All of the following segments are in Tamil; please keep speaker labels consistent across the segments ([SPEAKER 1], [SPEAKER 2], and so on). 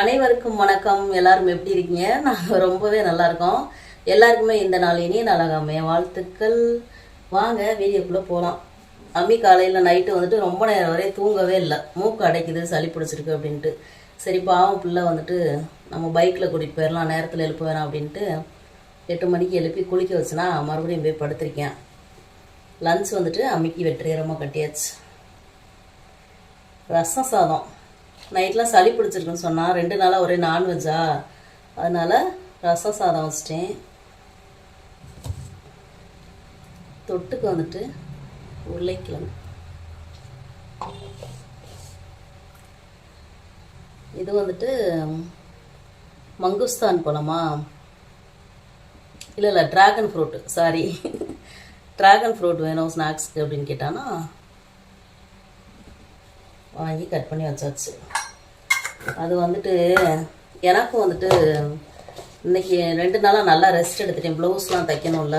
[SPEAKER 1] அனைவருக்கும் வணக்கம். எல்லாரும் எப்படி இருக்கீங்க? நாங்கள் ரொம்பவே நல்லா இருக்கோம். எல்லாருக்குமே இந்த நாள் இனிய நாளாகாமே வாழ்த்துக்கள். வாங்க வீடியோக்குள்ளே போகலாம் அம்மி காலையில் நைட்டு வந்துட்டு ரொம்ப நேரம் வரை தூங்கவே இல்லை. மூக்கு அடைக்குது சளி பிடிச்சிருக்கு அப்படின்ட்டு. சரி பாவம் பிள்ளை வந்துட்டு நம்ம பைக்கில் கூட்டிகிட்டு போயிடலாம் நேரத்தில் எழுப்ப வேணாம் அப்படின்ட்டு எட்டு மணிக்கு எழுப்பி குளிக்க வச்சுனா மறுபடியும் போய் படுத்திருக்கேன். லன்ச் வந்துட்டு அம்மிக்கு வெற்றிகரமாக கட்டியாச்சு. ரசம் சாதம். நைட்லாம் சளி பிடிச்சிருக்குன்னு சொன்னால் ரெண்டு நாளாக ஒரே நான்வெஜ்ஜா அதனால் ரசம் சாதம் வச்சிட்டேன். தொட்டுக்கு வந்துட்டு உருளைக்கிழங்கு. இது வந்துட்டு மங்குஸ்தான் பழமா? இல்லை இல்லை dragon fruit sorry dragon fruit வேணும் ஸ்நாக்ஸ்க்கு அப்படின்னு கேட்டானா வாங்கி கட் பண்ணி வச்சாச்சு. அது வந்துட்டு எனக்கும் வந்துட்டு இன்னைக்கு ரெண்டு நாளாக நல்லா ரெஸ்ட் எடுத்துட்டேன். ப்ளவுஸ்லாம் தைக்கணும்ல.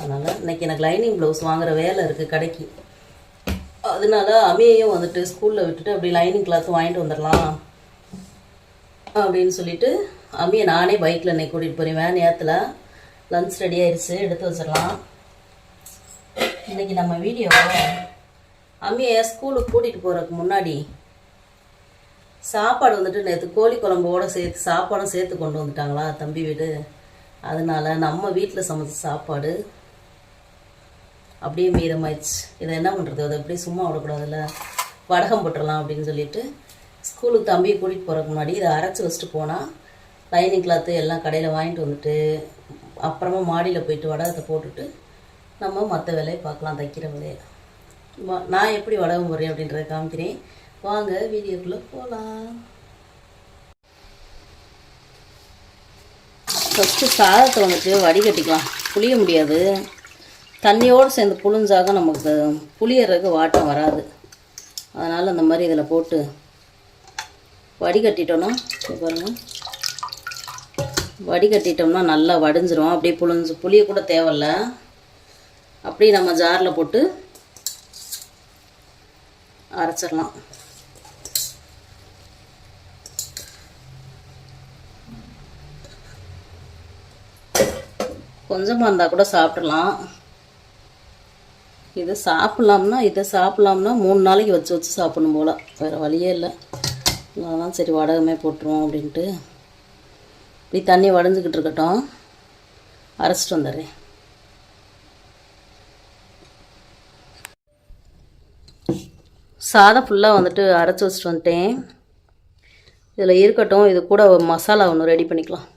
[SPEAKER 1] அதனால் இன்றைக்கி எனக்கு லைனிங் ப்ளவுஸ் வாங்குற வேலை இருக்குது கடைக்கு. அதனால அமியையும் வந்துட்டு ஸ்கூலில் விட்டுட்டு அப்படி லைனிங் கிளாத் வாங்கிட்டு வந்துடலாம் அப்படின்னு சொல்லிட்டு அம்மியை நானே பைக்கில் இன்னைக்கு கூட்டிகிட்டு போகிறேன் வேன் ஏத்தில். லன்ச் ரெடி ஆயிடுச்சு எடுத்து வச்சிடலாம். இன்றைக்கி நம்ம வீடியோ அம்மியை ஸ்கூலுக்கு கூட்டிகிட்டு போகிறதுக்கு முன்னாடி சாப்பாடு வந்துட்டு நேற்று கோழி குழம்போட சேர்த்து சாப்பாடும் சேர்த்து கொண்டு வந்துட்டாங்களா தம்பி வீடு. அதனால நம்ம வீட்டில் சமைச்ச சாப்பாடு அப்படியே மீதமாயிடுச்சு. இதை என்ன பண்ணுறது அதை அப்படியே சும்மா விடக்கூடாதுல்ல? வடகம் போட்டுடலாம் அப்படின்னு சொல்லிட்டு ஸ்கூலுக்கு தம்பியை கூட்டிகிட்டு போகிறதுக்கு முன்னாடி இதை அரைச்சி வச்சுட்டு போனால் லைனிங் கிளாத்து எல்லாம் கடையில் வாங்கிட்டு வந்துட்டு அப்புறமா மாடியில் போயிட்டு வடகத்தை போட்டுட்டு நம்ம மற்ற வேலையை பார்க்கலாம் தைக்கிற வேலையை. நான் எப்படி வடகம் போடுறேன் அப்படின்றத காமிக்கிறேன். வாங்க வீடியோக்குள்ளே போகலாம் ஃபஸ்ட்டு சாதத்தை வந்துட்டு வடிகட்டிக்கலாம். புளிய முடியாது. தண்ணியோடு சேர்ந்து புளிஞ்சாக நமக்கு புளியறதுக்கு வாட்டம் வராது. அதனால் அந்த மாதிரி இதில் போட்டு வடிகட்டிட்டோன்னா பாருங்கள் வடிகட்டிட்டோம்னா நல்லா வடிஞ்சிரும். அப்படியே புளிஞ்சு புளிய கூட தேவையில்ல. அப்படியே நம்ம ஜாரில் போட்டு அரைச்சிடலாம். கொஞ்சமாக இருந்தால் கூட சாப்பிடலாம். இது சாப்பிட்லாம்னா இதை சாப்பிட்லாம்னா மூணு நாளைக்கு வச்சு வச்சு சாப்பிடணும் போல். வேறு வழியே இல்லை. அதான் சரி வடகமே போட்டுருவோம் அப்படின்ட்டு. இப்படி தண்ணி வடைஞ்சிக்கிட்டு இருக்கட்டும். அரைச்சிட்டு வந்துடுறேன். சாதம் ஃபுல்லாக வந்துட்டு அரைச்சி வச்சுட்டு வந்துட்டேன். இதில் இருக்கட்டும் இது கூட மசாலா ஒன்று ரெடி பண்ணிக்கலாம்.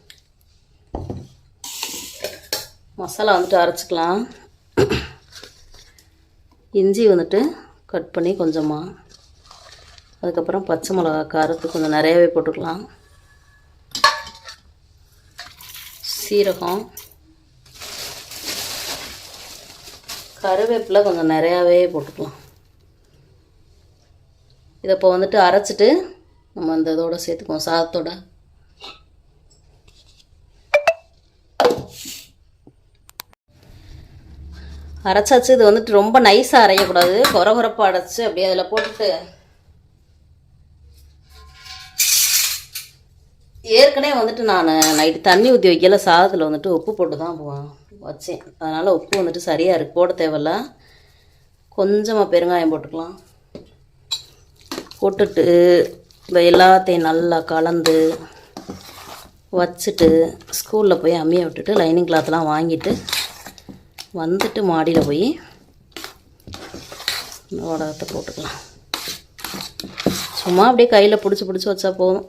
[SPEAKER 1] மசாலா வந்துட்டு அரைச்சிக்கலாம். இஞ்சி வந்துட்டு கட் பண்ணி கொஞ்சமாக அதுக்கப்புறம் பச்சை மிளகா காரத்து கொஞ்சம் நிறையவே போட்டுக்கலாம். சீரகம். கருவேப்பிலை கொஞ்சம் நிறையாவே போட்டுக்கலாம். இதை இப்போ வந்துட்டு அரைச்சிட்டு நம்ம அந்த இதோட சேர்த்துக்குவோம் சாதத்தோட. அரைச்சாச்சு. இது வந்துட்டு ரொம்ப நைஸாக அரையக்கூடாது. குற குறப்பாக அரைச்சி அப்படியே அதில் போட்டுட்டு ஏற்கனவே வந்துட்டு நான் நைட்டு தண்ணி ஊற்றி வைக்கல. சாதத்தில் வந்துட்டு உப்பு போட்டு தான் போவேன் வச்சேன். அதனால் உப்பு வந்துட்டு சரியாக இருக்குது போட தேவையில்ல. கொஞ்சமாக பெருங்காயம் போட்டுக்கலாம். போட்டுட்டு இந்த எல்லாத்தையும் நல்லா கலந்து வச்சுட்டு ஸ்கூலில் போய் அம்மியை விட்டுட்டு லைனிங் கிளாத்லாம் வாங்கிட்டு வந்துட்டு மாடியில் போய் இந்த வடகத்தை போட்டுக்கலாம். சும்மா அப்படியே கையில் பிடிச்சி பிடிச்சி வச்சா போதும்.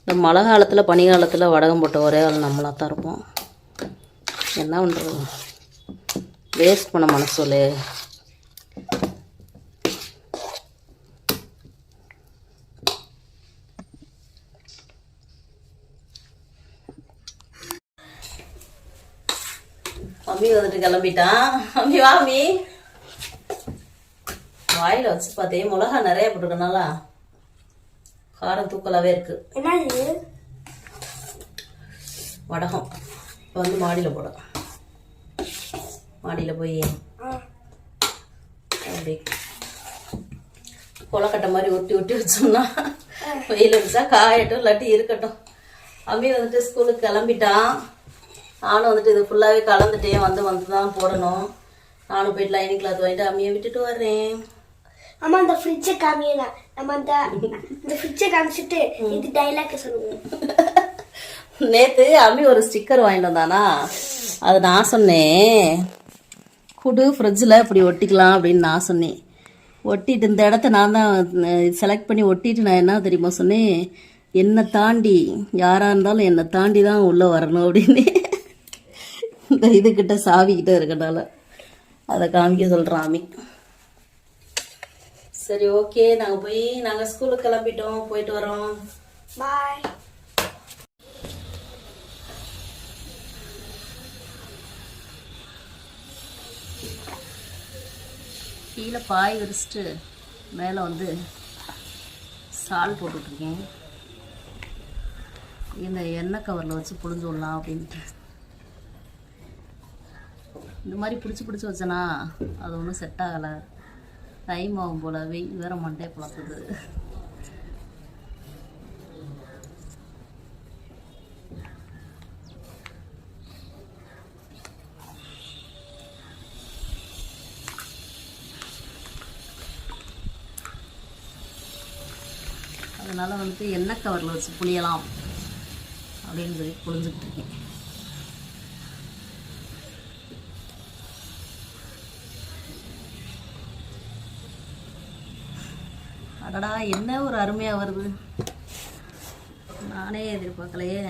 [SPEAKER 1] இந்த மழை காலத்தில் பனி காலத்தில் வடகம் போட்ட ஒரே ஆள் நம்மளாக தான் இருப்போம். என்ன பண்ணுறது வேஸ்ட் பண்ண மனசோலே அம்மி வந்துட்டு கிளம்பிட்டான். அம்மி வா அம்மி வாயில் வச்சு பார்த்தேன் மிளகா நிறைய போட்டுருக்கனால காரம் தூக்கலாகவே இருக்கு. வடகம். இப்போ வந்து மாடியில் போடும் மாடியில் போய் அப்படி கொலக்கட்டை மாதிரி ஒட்டி ஒட்டி வச்சோம்னா வெயில் அடிச்சா காயட்டும் இல்லாட்டி இருக்கட்டும். அம்மி வந்துட்டு ஸ்கூலுக்கு கிளம்பிட்டான். நானும் வந்துட்டு இது ஃபுல்லாகவே கலந்துட்டேன் வந்து வந்து தான் போடணும். நானும் போயிட்டு லைனிங் கிளாத் வாங்கிட்டு அம்மியை விட்டுட்டு வர்றேன்.
[SPEAKER 2] அம்மா அந்த ஃப்ரிட்ஜை காமியலாம் நம்ம அந்த இந்த ஃப்ரிட்ஜை காமிச்சிட்டு இது டைலாக் சொல்லுவோம்.
[SPEAKER 1] நேற்று அம்மி ஒரு ஸ்டிக்கர் வாங்கிட்டு வந்தானா? அது நான் சொன்னேன். குடு ஃப்ரிட்ஜில் இப்படி ஒட்டிக்கலாம் அப்படின்னு நான் சொன்னேன். ஒட்டிட்டு இந்த இடத்த நான் தான் செலக்ட் பண்ணி ஒட்டிட்டு நான் என்ன தெரியுமா சொன்னேன்? என்னை தாண்டி யாராக இருந்தாலும் என்னை தாண்டி தான் உள்ளே வரணும் அப்படின்னு. இந்த இதுக்கிட்ட சாவிக்கிட்ட இருக்கனால அதை காமிக்க சொல்கிறான் சரி ஓகே. நாங்கள் போய் நாங்கள் ஸ்கூலுக்கு கிளம்பிட்டோம். போயிட்டு வரோம்.
[SPEAKER 2] பாய்.
[SPEAKER 1] கீழே பாய் விரிச்சிட்டு மேலே வந்து சால் போட்டுட்ருக்கேன். இந்த எண்ணெய் கவரில் வச்சு புழிஞ்சு விடலாம் அப்படின்ட்டு. இந்த மாதிரி பிடிச்சி பிடிச்சி வச்சேனா அது ஒன்றும் செட் ஆகலை. டைம் ஆகும் போல் வெயில் வேற மண்டே பழக்குது அதனால் வந்துட்டு எண்ணெய் கவரில் வச்சு புளியலாம். அப்படின்னு சொல்லி புளிஞ்சுக்கிட்டு இருக்கேன். அடடா என்ன ஒரு அருமையாக வருது. நானே எதிர்பார்க்கலையே.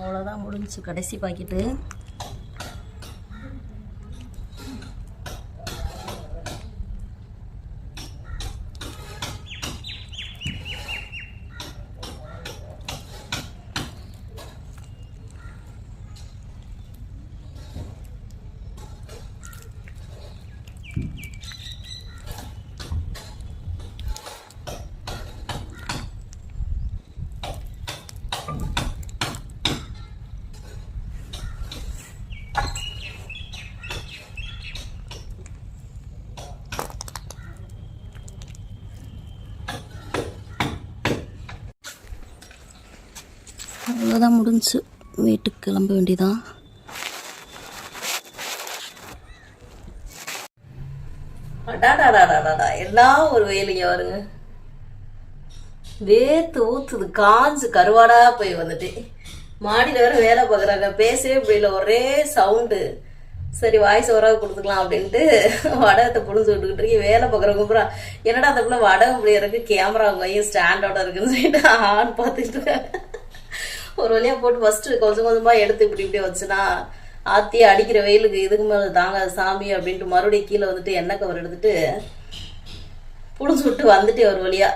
[SPEAKER 1] அவ்வளோதான் முடிஞ்சுச்சு. கடைசி பாக்கெட்டு. அவ்வளோதான் முடிஞ்சு. வீட்டுக்கு கிளம்ப வேண்டியதான் எல்லாம் ஒரு வேலைங்க வருங்க வேத்து ஊத்துது காஞ்சு கருவாடா போய் வந்துட்டேன் மாடியில் வேற வேலை பார்க்குறாங்க. பேசவே முடியல. ஒரே சவுண்டு. சரி வாய்ஸ் ஓராக கொடுத்துக்கலாம் அப்படின்ட்டு வடகத்தை புரிஞ்சு விட்டுக்கிட்டு இருக்கேன் வேலை பார்க்குறவங்க அப்புறம் என்னடா அந்த பிள்ளை வடகம் முடியறதுக்கு கேமரா கையும் ஸ்டாண்டோட இருக்குன்னு சொல்லிட்டு ஆன் பார்த்துட்டு ஒரு வழியா போட்டு ஃபர்ஸ்ட் கொஞ்சம் கொஞ்சமா எடுத்து இப்படி இப்படி வச்சுனா ஆத்தி அடிக்கிற வெயிலுக்கு இதுக்கு மேல தாங்க சாமி அப்படின்ட்டு மறுபடியும் கீழே வந்துட்டு எண்ணெய் கவர் எடுத்துட்டு புடிச்சு விட்டு வந்துட்டு ஒரு வழியா.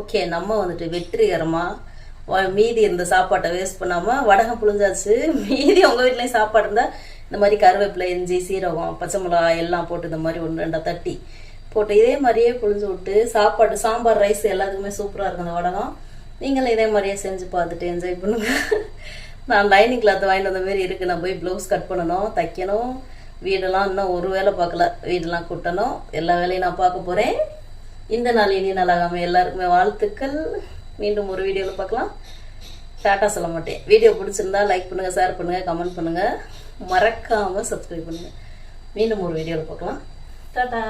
[SPEAKER 1] ஓகே நம்ம வந்துட்டு வெற்றிகரமா மீதி இருந்த சாப்பாட்டை வேஸ்ட் பண்ணாம வடகம் புழிஞ்சாச்சு. மீதி உங்க வீட்லயும் சாப்பாடு இருந்தா இந்த மாதிரி கருவேப்பிலை இஞ்சி சீரகம் பச்சை மிளகாய் எல்லாம் போட்டு இந்த மாதிரி ஒன்று ரெண்டா தட்டி போட்டு இதே மாதிரியே புழிஞ்சு விட்டு சாப்பாடு சாம்பார் ரைஸ் எல்லாத்துக்குமே சூப்பராக இருக்கும் அந்த வடகம். நீங்களும் இதே மாதிரியே செஞ்சு பார்த்துட்டு என்ஜாய் பண்ணுங்க. நான் லைனிங் கிளாத் வாங்கிட்டு வந்த மாரி இருக்கு. நான் போய் ப்ளவுஸ் கட் பண்ணணும் தைக்கணும். வீடெல்லாம் இன்னும் ஒரு வேலை பார்க்கல. வீடெல்லாம் கூட்டணும். எல்லா வேலையும் நான் பார்க்க போகிறேன் இந்த நாள் இனி நாளாகாமல் எல்லாருக்குமே வாழ்த்துக்கள். மீண்டும் ஒரு வீடியோவில் பார்க்கலாம். டாட்டா சொல்ல மாட்டேன். வீடியோ பிடிச்சிருந்தா லைக் பண்ணுங்கள் ஷேர் பண்ணுங்கள் கமெண்ட் பண்ணுங்கள் மறக்காமல் சப்ஸ்கிரைப் பண்ணுங்கள் மீண்டும் ஒரு வீடியோவில் பார்க்கலாம். டாட்டா!